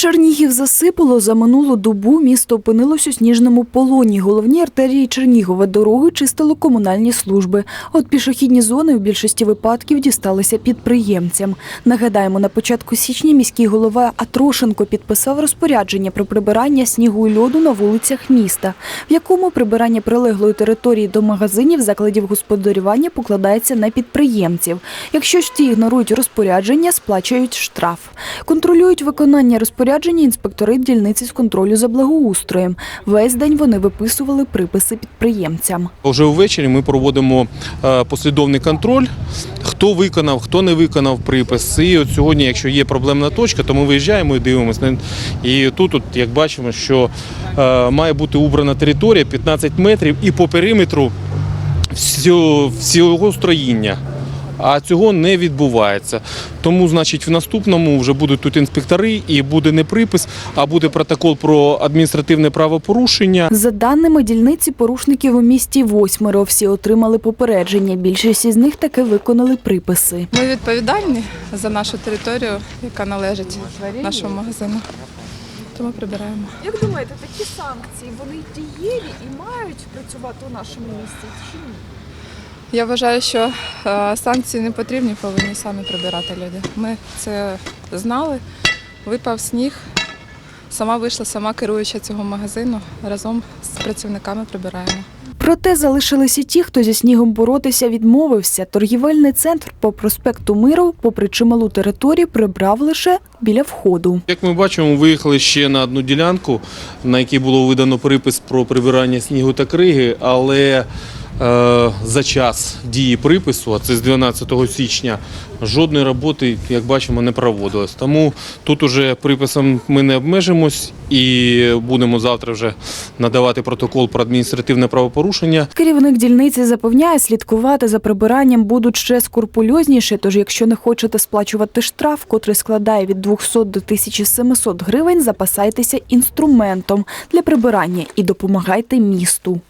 Чернігів засипало за минулу добу. Місто опинилось у сніжному полоні. Головні артерії Чернігова дороги чистили комунальні служби. От пішохідні зони у більшості випадків дісталися підприємцям. Нагадаємо, на початку січня міський голова Атрошенко підписав розпорядження про прибирання снігу і льоду на вулицях міста, в якому прибирання прилеглої території до магазинів, закладів господарювання покладається на підприємців. Якщо ж ті ігнорують розпорядження, сплачують штраф. Контролюють виконання розпорядження інспектори дільниці з контролю за благоустроєм. Весь день вони виписували приписи підприємцям. Вже ввечері ми проводимо е, послідовний контроль, хто виконав, хто не виконав припис. І от сьогодні, якщо є проблемна точка, то ми виїжджаємо і дивимося. І тут, от, як бачимо, що е, має бути убрана територія 15 метрів і по периметру всього строїння. А цього не відбувається. Тому, значить, в наступному вже будуть тут інспектори, і буде не припис, а буде протокол про адміністративне правопорушення. За даними дільниці, порушників у місті восьмеро. Всі отримали попередження. Більшість із них таки виконали приписи. Ми відповідальні за нашу територію, яка належить нашому магазину. Тому прибираємо. Як думаєте, такі санкції вони дієві і мають працювати у нашому місті чи ні? Я вважаю, що е, санкції не потрібні, повинні самі прибирати люди. Ми це знали. Випав сніг. Сама вийшла, сама керуюча цього магазину. Разом з працівниками прибираємо. Проте залишились і ті, хто зі снігом боротися відмовився. Торгівельний центр по проспекту Миру, попри чималу територію, прибрав лише біля входу. Як ми бачимо, виїхали ще на одну ділянку, на якій було видано припис про прибирання снігу та криги, але за час дії припису, а це з 12 січня, жодної роботи, як бачимо, не проводилось. Тому тут уже приписом ми не обмежимось і будемо завтра вже надавати протокол про адміністративне правопорушення. Керівник дільниці запевняє, слідкувати за прибиранням будуть ще скрупульозніше. Тож, якщо не хочете сплачувати штраф, котрий складає від 200 до 1700 гривень, запасайтеся інструментом для прибирання і допомагайте місту.